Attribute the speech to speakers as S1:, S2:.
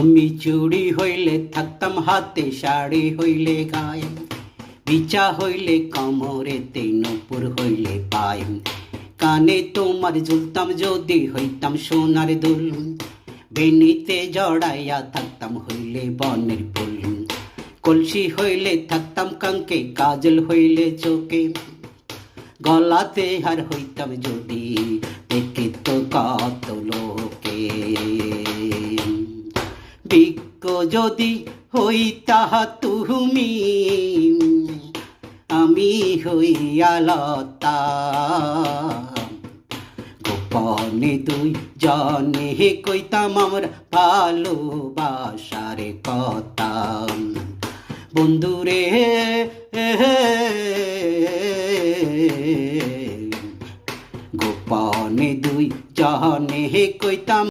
S1: আমি চুড়ি হইলে থাকতাম হাতে, শাড়ি হইলে গায়ে। বিচা হইলে কমরেতে নপুর হইলে পায়। কানে তোমার ঝুলতাম যদি হইতাম সোনার দুল। বেনিতে জড়াইয়া থাকতাম, হইলে বনের ফুল। কলসি হইলে থাকতাম কাঙ্কে কাজল হইলে চোখে। গলাতে হার হইতাম যদি বিজ্ঞ যদি হইতা তুমি, আমি হইয়া লতা গোপনে দুই জনে কইতাম আমার ভালোবাসার কথা। বন্ধুরে গোপনে দুই জনে কইতাম